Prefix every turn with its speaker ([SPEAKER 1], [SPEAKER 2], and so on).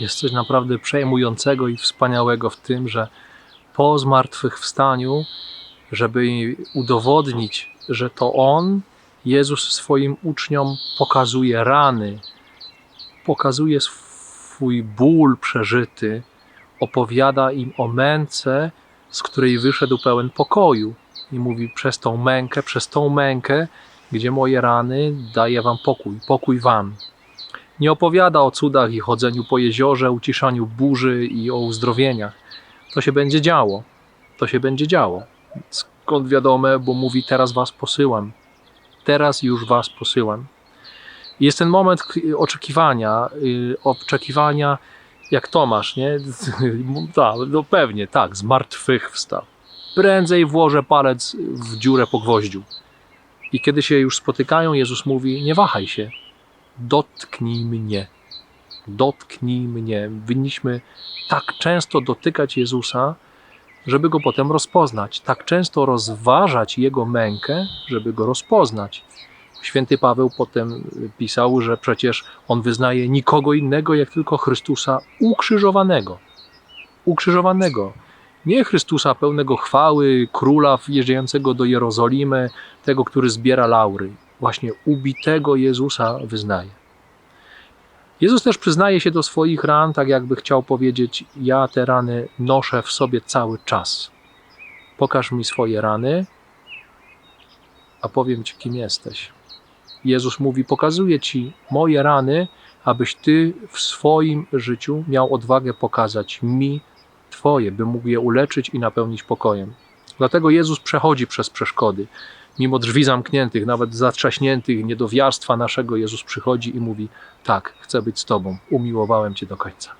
[SPEAKER 1] Jest coś naprawdę przejmującego i wspaniałego w tym, że po zmartwychwstaniu, żeby udowodnić, że to On, Jezus swoim uczniom pokazuje rany, pokazuje swój ból przeżyty, opowiada im o męce, z której wyszedł pełen pokoju. I mówi: Przez tą mękę, przez tą mękę, gdzie moje rany, daję wam pokój, pokój wam. Nie opowiada o cudach i chodzeniu po jeziorze, uciszaniu burzy i o uzdrowieniach. To się będzie działo. To się będzie działo. Skąd wiadome, bo mówi: Teraz was posyłam. Teraz już was posyłam. Jest ten moment oczekiwania, y, oczekiwania jak Tomasz, nie? Tak, no pewnie, tak, z martwych wstał. Prędzej włożę palec w dziurę po gwoździu. I kiedy się już spotykają, Jezus mówi: Nie wahaj się, dotknij mnie. Dotknij mnie. Winniśmy tak często dotykać Jezusa, żeby go potem rozpoznać. Tak często rozważać jego mękę, żeby go rozpoznać. Święty Paweł potem pisał, że przecież on wyznaje nikogo innego jak tylko Chrystusa ukrzyżowanego. Ukrzyżowanego. Nie Chrystusa pełnego chwały, króla wjeżdżającego do Jerozolimy, tego, który zbiera laury. Właśnie ubitego Jezusa wyznaje. Jezus też przyznaje się do swoich ran, tak jakby chciał powiedzieć: Ja te rany noszę w sobie cały czas. Pokaż mi swoje rany, a powiem ci, kim jesteś. Jezus mówi: Pokazuję ci moje rany, abyś ty w swoim życiu miał odwagę pokazać mi Twoje, by mógł je uleczyć i napełnić pokojem. Dlatego Jezus przechodzi przez przeszkody. Mimo drzwi zamkniętych, nawet zatrzaśniętych, niedowiarstwa naszego, Jezus przychodzi i mówi: Tak, chcę być z Tobą, umiłowałem Cię do końca.